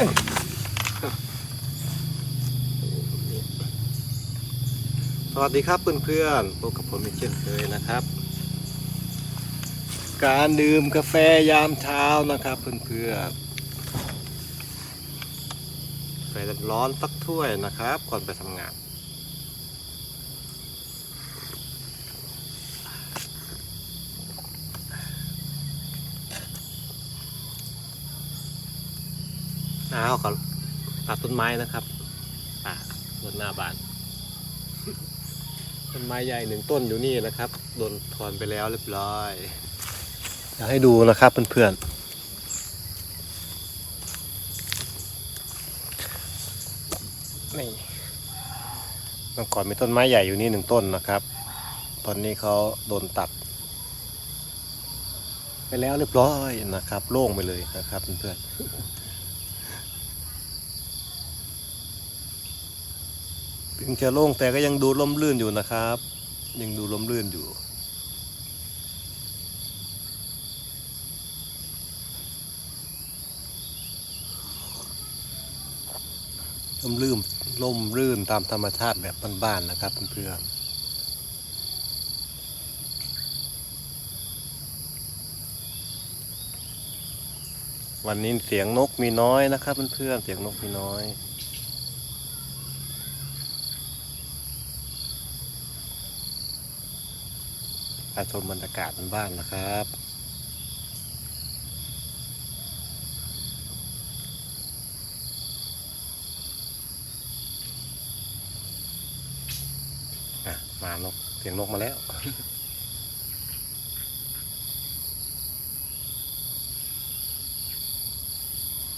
สวัสดีครับเพื่อนๆพบกับผมอีกเช่นเคยนะครับ การดื่มกาแฟยามเช้านะครับเพื่อนๆกาแฟร้อนสักถ้วยนะครับ ก่อนไปทำงาน อ้าก็ตัดต้นไม้นะครับป่าบนหน้าบ้านต้นไม้ใหญ่หนึ่งต้นอยู่นี่นะครับ โดนถอนไปแล้วเรียบร้อยอยากให้ดูนะครับเพื่อนๆนี่เมื่อก่อนมีต้นไม้ใหญ่อยู่นี่หนึ่งต้นนะครับ ตอนนี้เขาโดนตัด ไปแล้วเรียบร้อยนะครับ โล่งไปเลยนะครับเพื่อนๆ ถึงจะโล่งแต่ก็ยังดูล่มลื่นอยู่นะครับ ยังดูล่มลื่นอยู่ ล่มลื่นล่มรื่นตามธรรมชาติแบบบ้านๆนะครับเพื่อนๆวันนี้เสียงนกมีน้อยนะครับเพื่อนๆเสียงนกมีน้อย กาชมบรรยากาศบ้านนะครับมานกเสียงนกมาแล้ว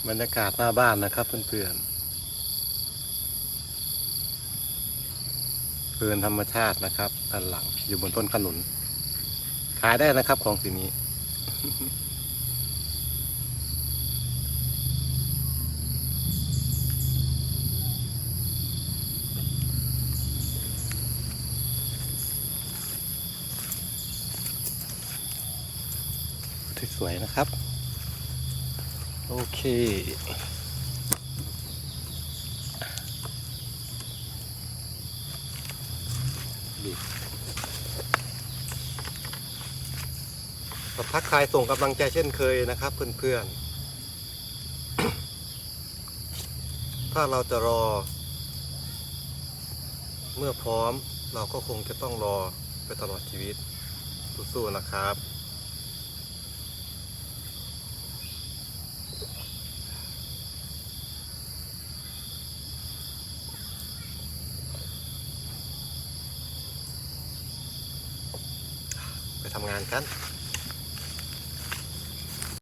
บรรยากาศหน้าบ้านนะครับเพื่อนๆเพลินธรรมชาตินะครับด้านหลังอยู่บนต้นขนุน ขายได้นะครับของสีนี้ สวยนะครับ โอเคบีบ ก็ทักทายส่งกำลังใจเช่นเคยนะครับเพื่อนๆ ถ้าเราจะรอ เมื่อพร้อมเราก็คงจะต้องรอไปตลอดชีวิตสู้ๆนะครับไปทำงานกัน